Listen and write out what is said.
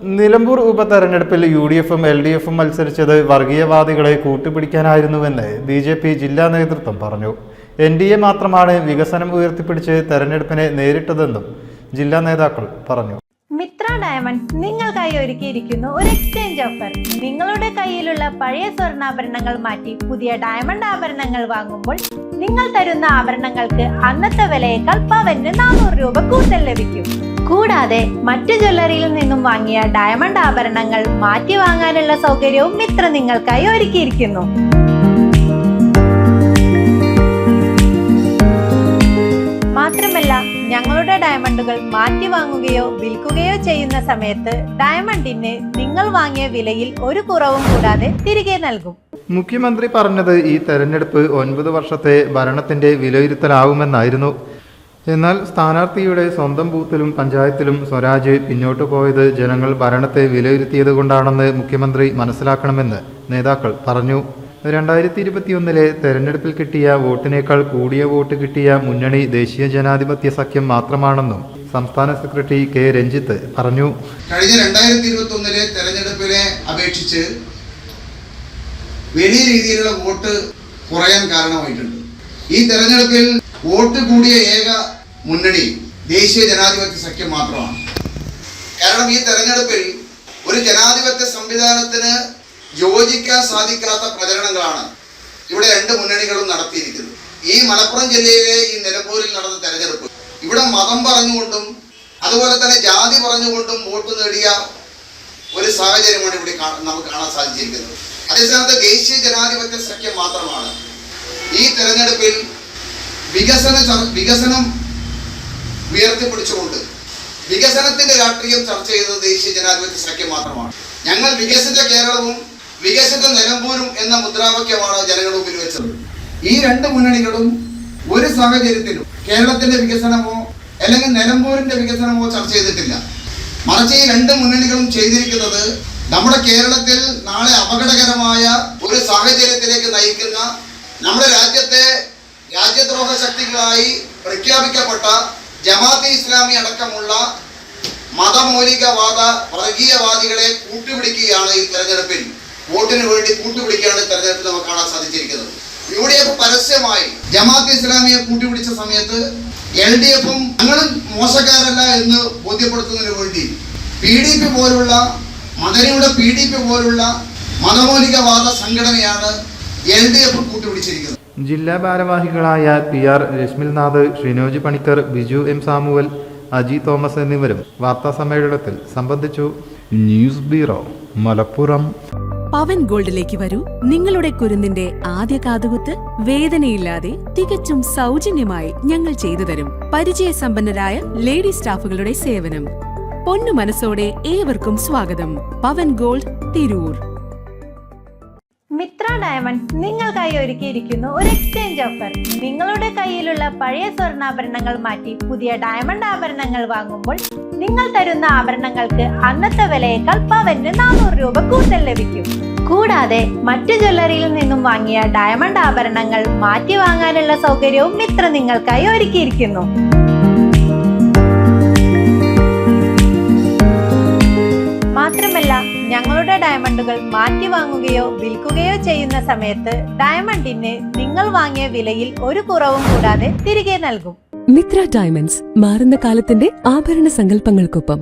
നിലമ്പൂർ ഉപതെരഞ്ഞെടുപ്പിൽ U D എഫും L D എഫും മത്സരിച്ചത് വർഗീയവാദികളെ കൂട്ടുപിടിക്കാനായിരുന്നുവെന്ന് ബി ജെ പി ജില്ലാ നേതൃത്വം പറഞ്ഞു. എൻ ഡി എ മാത്രമാണ് വികസനം ഉയർത്തിപ്പിടിച്ച് തെരഞ്ഞെടുപ്പിനെ നേരിട്ടതെന്നും ജില്ലാ നേതാക്കൾ പറഞ്ഞു. മിത്ര ഡയമണ്ട് നിങ്ങൾക്കായി ഒരുക്കിയിരിക്കുന്നു ഒരു എക്സ്ചേഞ്ച് ഓഫർ. നിങ്ങളുടെ കയ്യിലുള്ള പഴയ സ്വർണാഭരണങ്ങൾ മാറ്റി പുതിയ ഡയമണ്ട് ആഭരണങ്ങൾ വാങ്ങുമ്പോൾ നിങ്ങൾ തരുന്ന ആഭരണങ്ങൾക്ക് അന്നത്തെ വിലയേക്കാൾ പവന് നാനൂറ് രൂപ കൂടുതൽ ലഭിക്കും. കൂടാതെ മറ്റു ജ്വല്ലറിയിൽ നിന്നും വാങ്ങിയ ഡയമണ്ട് ആഭരണങ്ങൾ മാറ്റി വാങ്ങാനുള്ള സൗകര്യവും മിത്ര നിങ്ങൾക്കായി ഒരുക്കിയിരിക്കുന്നു. മാത്രമല്ല ഞങ്ങളുടെ ഡയമണ്ടുകൾ മാറ്റി വാങ്ങുകയോ വിൽക്കുകയോ ചെയ്യുന്ന സമയത്ത് ഡയമണ്ടിന് നിങ്ങൾ വാങ്ങിയ വിലയിൽ ഒരു കുറവും കൂടാതെ തിരികെ നൽകും. മുഖ്യമന്ത്രി പറഞ്ഞത് ഈ തെരഞ്ഞെടുപ്പ് ഒൻപത് വർഷത്തെ ഭരണത്തിന്റെ വിലയിരുത്തലാവുമെന്നായിരുന്നു. എന്നാൽ സ്ഥാനാർത്ഥിയുടെ സ്വന്തം ബൂത്തിലും പഞ്ചായത്തിലും സ്വരാജ് പിന്നോട്ടു പോയത് ജനങ്ങൾ ഭരണത്തെ വിലയിരുത്തിയത് കൊണ്ടാണെന്ന് മുഖ്യമന്ത്രി മനസ്സിലാക്കണമെന്ന് നേതാക്കൾ പറഞ്ഞു. രണ്ടായിരത്തി ഇരുപത്തിയൊന്നിലെ തെരഞ്ഞെടുപ്പിൽ കിട്ടിയ വോട്ടിനേക്കാൾ കൂടിയ വോട്ട് കിട്ടിയ മുന്നണി ദേശീയ ജനാധിപത്യ സഖ്യം മാത്രമാണെന്നും സംസ്ഥാന സെക്രട്ടറി കെ രഞ്ജിത്ത് പറഞ്ഞു. കഴിഞ്ഞ രണ്ടായിരത്തി ഇരുപത്തി ഒന്നിലെ തെരഞ്ഞെടുപ്പിനെ അപേക്ഷിച്ച് വലിയ രീതിയിലുള്ള വോട്ട് കുറയാൻ കാരണമായിട്ടുണ്ട്. ഈ തെരഞ്ഞെടുപ്പിൽ വോട്ട് കൂടിയ ഏക മുന്നണി ദേശീയ ജനാധിപത്യ സഖ്യം മാത്രമാണ്. കാരണം ഈ തെരഞ്ഞെടുപ്പിൽ ഒരു ജനാധിപത്യ സംവിധാനത്തിന് യോജിക്കാൻ സാധിക്കാത്ത പ്രചരണങ്ങളാണ് ഇവിടെ രണ്ട് മുന്നണികളും നടത്തിയിരിക്കുന്നത്. ഈ മലപ്പുറം ജില്ലയിലെ ഈ നിലമ്പൂരിൽ നടന്ന തെരഞ്ഞെടുപ്പ് ഇവിടെ മതം പറഞ്ഞുകൊണ്ടും അതുപോലെ തന്നെ ജാതി പറഞ്ഞുകൊണ്ടും വോട്ട് നേടിയ ഒരു സാഹചര്യമാണ് ഇവിടെ നമുക്ക് കാണാൻ സാധിച്ചിരിക്കുന്നത്. അതേസമയത്ത് ദേശീയ ജനാധിപത്യ സഖ്യം മാത്രമാണ്. ഈ തെരഞ്ഞെടുപ്പിൽ വികസന വികസനം ഉയർത്തിപ്പിടിച്ചുകൊണ്ട് വികസനത്തിന്റെ രാഷ്ട്രീയം ചർച്ച ചെയ്തത് ദേശീയ ജനാധിപത്യ സഖ്യം മാത്രമാണ്. ഞങ്ങൾ വികസിത കേരളവും വികസിത നിലമ്പൂരും എന്ന മുദ്രാവാക്യമാണ് ജനങ്ങളുടെ മുന്നിൽ വെച്ചത്. ഈ രണ്ട് മുന്നണികളും ഒരു സാഹചര്യത്തിലും കേരളത്തിന്റെ വികസനമോ അല്ലെങ്കിൽ നിലമ്പൂരിന്റെ വികസനമോ ചർച്ച ചെയ്തിട്ടില്ല. മറിച്ച് ഈ രണ്ട് മുന്നണികളും ചെയ്തിരിക്കുന്നത് നമ്മുടെ കേരളത്തിൽ നാളെ അപകടകരമായ ഒരു സാഹചര്യത്തിലേക്ക് നയിക്കുന്ന നമ്മുടെ രാജ്യത്തെ രാജ്യദ്രോഹ ശക്തികളായി പ്രഖ്യാപിക്കപ്പെട്ട ജമാഅത്തെ ഇസ്ലാമി അടക്കമുള്ള മതമൗലികവാദ വർഗീയവാദികളെ കൂട്ടുപിടിക്കുകയാണ് ഈ തെരഞ്ഞെടുപ്പിൽ. വോട്ടിന് വേണ്ടി കൂട്ടുപിടിക്കുകയാണ് തെരഞ്ഞെടുപ്പിൽ നമുക്ക് കാണാൻ സാധിച്ചിരിക്കുന്നത്. യു ഡി എഫ് പരസ്യമായി ജമാഅത്ത് ഇസ്ലാമിയെ കൂട്ടുപിടിച്ച സമയത്ത് എൽ ഡി എഫും ഞങ്ങളും മോശക്കാരല്ല എന്ന് ബോധ്യപ്പെടുത്തുന്നതിന് വേണ്ടി പി ഡി പി പോലുള്ള മദനിയുടെ പി ഡി പി പോലുള്ള മതമൗലികവാദ സംഘടനയാണ് എൽ ഡി എഫ് കൂട്ടുപിടിച്ചിരിക്കുന്നത്. ജില്ലാ ഭാരവാഹികളായ P R Rashmilnath Shinoj Panicker Biju M Samuel Aji Thomas എന്നിവരും വാർത്താ സമ്മേളനത്തിൽ സംബന്ധിച്ചു. News bureau Malappuram. പവൻ ഗോൾഡിലേക്ക് വരൂ. നിങ്ങളുടെ കുരുന്നിന്റെ ആദ്യ കാതുകുത്ത് വേദനയില്ലാതെ തികച്ചും സൗജന്യമായി ഞങ്ങൾ ചെയ്തു തരും. പരിചയസമ്പന്നരായ ലേഡി സ്റ്റാഫുകളുടെ സേവനം. പൊന്നു മനസ്സോടെ ഏവർക്കും സ്വാഗതം. പവൻ ഗോൾഡ് തിരൂർ. മിത്ര ഡയമണ്ട് നിങ്ങൾക്കായി ഒരുക്കിയിരിക്കുന്നു ഒരു എക്സ്ചേഞ്ച് ഓഫർ. നിങ്ങളുടെ കയ്യിലുള്ള പഴയ സ്വർണാഭരണങ്ങൾ മാറ്റി പുതിയ ഡയമണ്ട് ആഭരണങ്ങൾ വാങ്ങുമ്പോൾ നിങ്ങൾ തരുന്ന ആഭരണങ്ങൾക്ക് അന്നത്തെ വിലയേക്കാൾ പവന് നാനൂറ് രൂപ കൂടുതൽ ലഭിക്കും. കൂടാതെ മറ്റു ജ്വല്ലറിയിൽ നിന്നും വാങ്ങിയ ഡയമണ്ട് ആഭരണങ്ങൾ മാറ്റി വാങ്ങാനുള്ള സൗകര്യവും മിത്ര നിങ്ങൾക്കായി ഒരുക്കിയിരിക്കുന്നു. മാത്രമല്ല ഞങ്ങളുടെ ഡയമണ്ടുകൾ മാറ്റി വാങ്ങുകയോ വിൽക്കുകയോ ചെയ്യുന്ന സമയത്ത് ഡയമണ്ടിന് നിങ്ങൾ വാങ്ങിയ വിലയിൽ ഒരു കുറവും കൂടാതെ തിരികെ നൽകും. മിത്ര ഡയമണ്ട്സ് മാറുന്ന കാലത്തിന്റെ ആഭരണ സങ്കല്പങ്ങൾക്കൊപ്പം